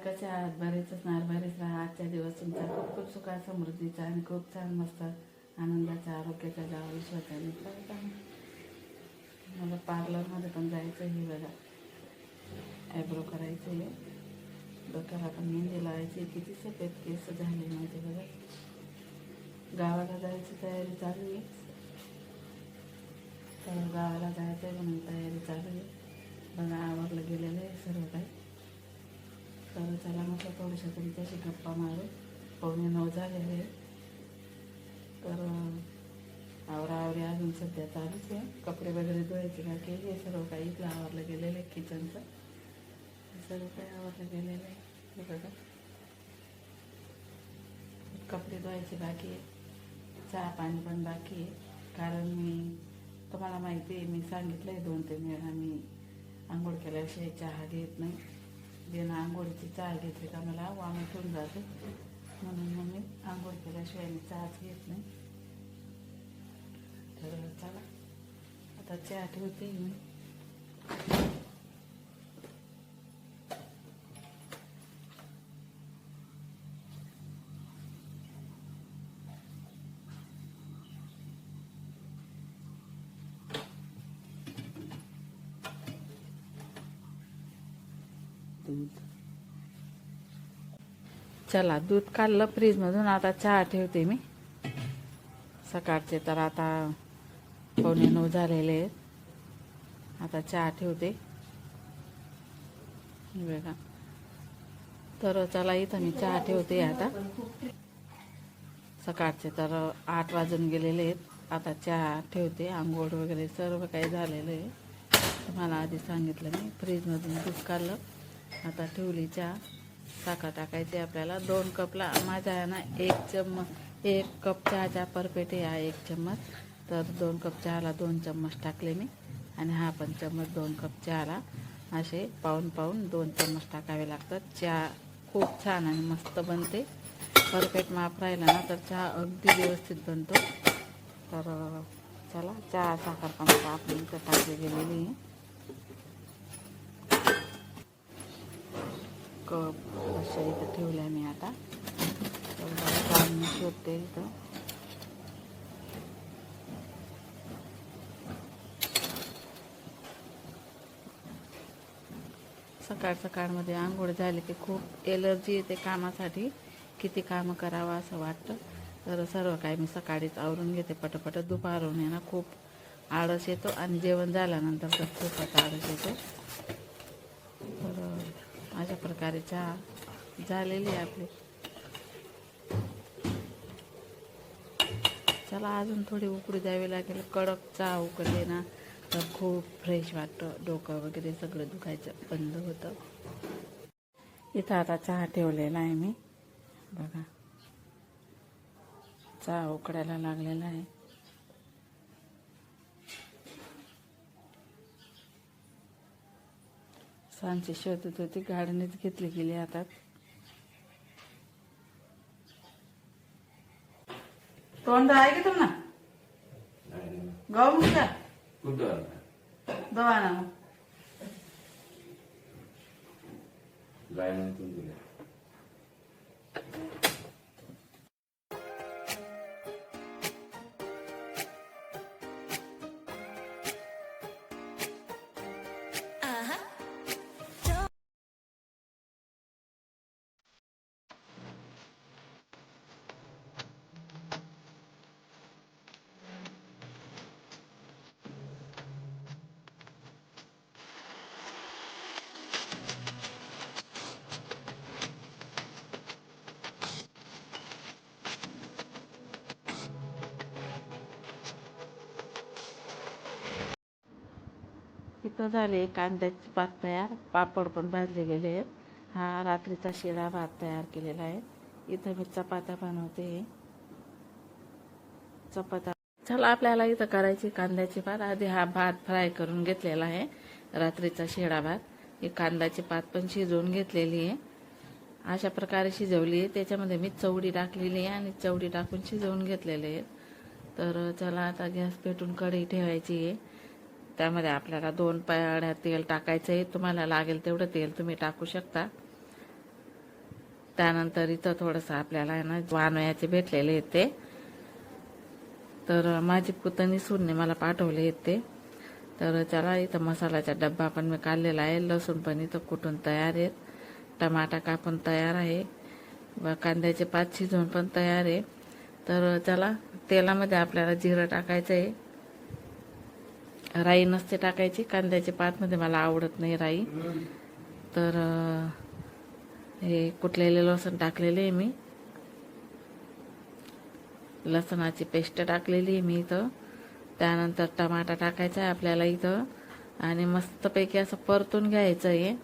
कसे आहात बरेचच बरेच राहा. आजच्या दिवस तुमचा खूप खूप सुखा समृद्धीचा आणि खूप छान मस्त आनंदाचा आरोग्याचा जावा विश्वाचा मला पार्लरमध्ये पण जायचं आहे बघा. ॲब्रो करायचं आहे. डोक्याला पण मेहंदी लावायची किती सफेद केस झाले माहिती बघा. गावाला जायची तयारी चालू आहे. तर गावाला जायचं आहे म्हणून तयारी चालू आहे बघा आवरलं गेलेलं आहे सर्व काही तर चला म्हटलं थोडंसं त्याशी गप्पा मारू. पाहुणे नऊ झालेले आहे. तर आवराआवरी अजून सध्या चालूच आहे. कपडे वगैरे धुवायचे का केली आहे? सर्व काही इथलं आवरलं गेलेलं आहे किचनचं सर्व काही आवरलं गेलेलं आहे. हे बघा. कपडे धुवायचे बाकी आहे चहा पाणी पण बाकी आहे. कारण मी तुम्हाला माहिती आहे मी सांगितलं आहे दोन तीन वेळा मी आंघोळ केल्याशिवाय चहा घेत नाही. बिना आंघोळीची चहा घेतली का मला वामट ठेवून जाते म्हणून मग मी आंघोळ केल्याशिवाय मी चहाच घेत नाही तर चला आता चहा ठेवते मी दूध. चला दूध काढलं फ्रीजमधून. आता चहा ठेवते मी. सकाळचे तर आता पावणे नऊ झालेले आहेत. आता चहा ठेवते. बघा. तर चला इथं मी चहा ठेवते आता. सकाळचे तर आठ वाजून गेलेले आहेत. आता चहा ठेवते. आंघोळ वगैरे सर्व काही झालेलं आहे. तुम्हाला आधी सांगितलं मी फ्रीजमधून दूध काढलं. आता ठेवली चहा साखर टाकायची. आपल्याला दोन कपला माझ्या आहे ना एक चम्मच एक कप चहाच्या परपेटे हा एक चम्मच. तर दोन कप चहाला दोन चम्मच टाकले मी. आणि हा पण चम्मच दोन कप चहाला. असे पाहून पाहून दोन चम्मच टाकावे लागतात. चहा खूप छान आणि मस्त बनते. परफेक्ट माप राहिला ना तर चहा अगदी व्यवस्थित बनतो. तर चला चहा साखर पण आपण आपली इथं टाकली गेलेली आहे. कप अशा इथं ठेवल्या मी आता. तर शोधते इथं. सकाळ सकाळमध्ये आंघोळ झाली की खूप एलर्जी येते कामासाठी. किती कामं करावं असं वाटतं. तर सर्व काही मी सकाळीच आवरून घेते. पटपट दुपारून आहे ना खूप आळस येतो आणि जेवण झाल्यानंतर तर खूपच आळस येतो. अशा प्रकारे चहा झालेली आहे आपली. चला अजून थोडी उकडी द्यावी लागेल. कडक चहा उकळली ना तर खूप फ्रेश वाटतं. डोकं वगैरे सगळं दुखायचं बंद होतं. इथं आता चहा ठेवलेला आहे मी. बघा. चहा उकडायला लागलेला आहे. सांची शोधत होती गाडीनेच घेतली गेली आता. तोंड आहे का तुम्हाला गहू का? कुठं दवाना गाय म्हणून तुला इथं झाले कांद्याची भात तयार पापड पण भाजले गेले आहेत. हा रात्रीचा शिळा भात तयार केलेला आहे. इथं मी चपात्या बनवते. चपात्या चला आपल्याला इथं करायची कांद्याची भात. आधी हा भात फ्राय करून घेतलेला आहे. रात्रीचा शिळा भात. ही कांद्याची भात पण शिजवून घेतलेली आहे. अशा प्रकारे शिजवली आहे. त्याच्यामध्ये मी चवडी टाकलेली आहे आणि चवडी टाकून शिजवून घेतलेले आहेत तर चला आता गॅस पेटून कढई ठेवायची आहे. त्यामध्ये आपल्याला दोन पाड्या तेल टाकायचं आहे तुम्हाला लागेल तेवढं तेल तुम्ही टाकू शकता. त्यानंतर इथं थोडंसं आपल्याला आहे ना वानवयाचे भेटलेले आहेत ते. तर माझी पुतणी सूनने मला पाठवले आहेत ते. तर चला इथं मसाल्याचा डब्बा पण मी काढलेला आहे. लसूण पण इथं कुठून तयार आहेत. टमाटा कापून तयार आहे. व कांद्याचे पात शिजवून पण तयार आहे. तर चला तेलामध्ये आपल्याला जिरं टाकायचं आहे राई नसते टाकायची. कांद्याचे पातमध्ये मला आवडत नाही राई. तर हे कुठलेले लसूण टाकलेले आहे मी. लसणाची पेस्ट टाकलेली आहे मी इथं. त्यानंतर टमाटा टाकायचा आहे आपल्याला इथं. आणि मस्तपैकी असं परतून घ्यायचं आहे.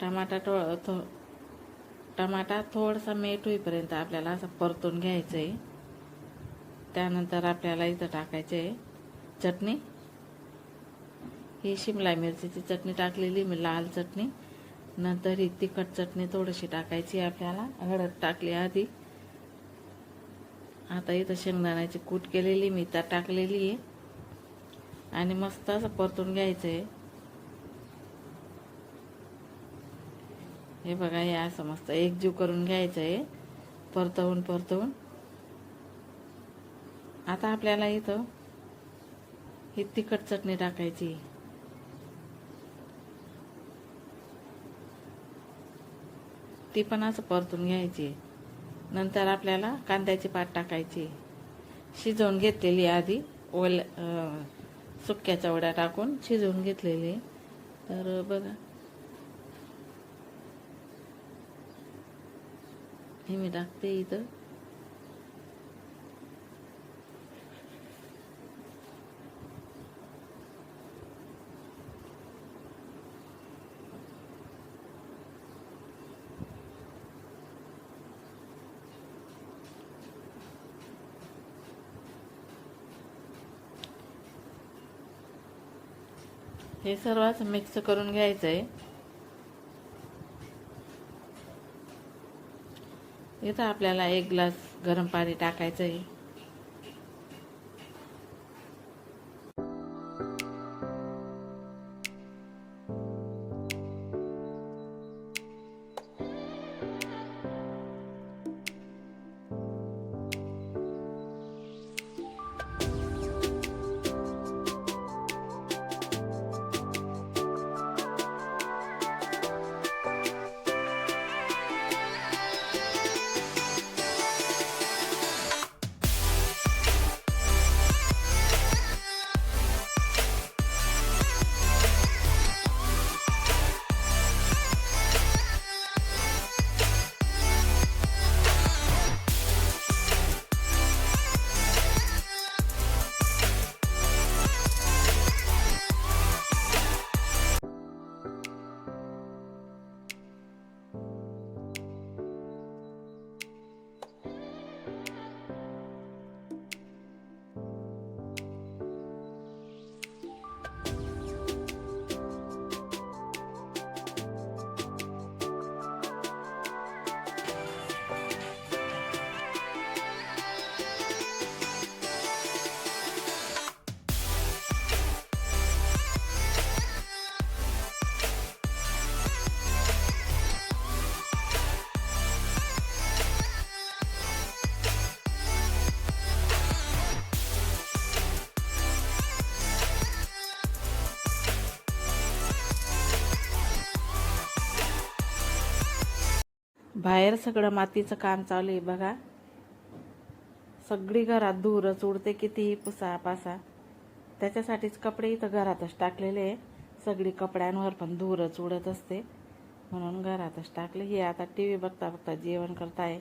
टमाटा थो थो टमाटा थोडासा मीठ होईपर्यंत आपल्याला असं परतून घ्यायचं आहे. त्यानंतर आपल्याला इथं टाकायचे आहे चटणी. ही शिमला मिरचीची चटणी टाकलेली मी लाल चटणी. नंतर ही तिखट चटणी थोडीशी टाकायची आहे आपल्याला. हळद टाकली आधी. आता इथं शेंगदाण्याची कूट केलेली मी त्यात टाकलेली आहे. आणि मस्त असं परतून घ्यायचं आहे. हे बघा हे असं मस्त एकजीव करून घ्यायचं आहे. परतवून परतवून. आता आपल्याला इथं ही तिखट चटणी टाकायची. ती पण असं परतून घ्यायची. नंतर आपल्याला कांद्याची पात टाकायची. शिजवून घेतलेली आधी ओल सुक्याच्या सुक्या चवड्या टाकून शिजवून घेतलेली. तर बघा. हे मी टाकते इथं. हे सर्व असं मिक्स करून घ्यायचं आहे इथं आपल्याला एक ग्लास गरम पाणी टाकायचं आहे बाहेर सगळं मातीचं काम चालू आहे बघा. सगळी घरात धूरच उडते कितीही पुसा पासा. त्याच्यासाठीच कपडे इथं घरातच टाकलेले आहे. सगळी कपड्यांवर पण धूरच उडत असते. म्हणून घरातच टाकले. हे आता टी व्ही बघता बघता जेवण करताय.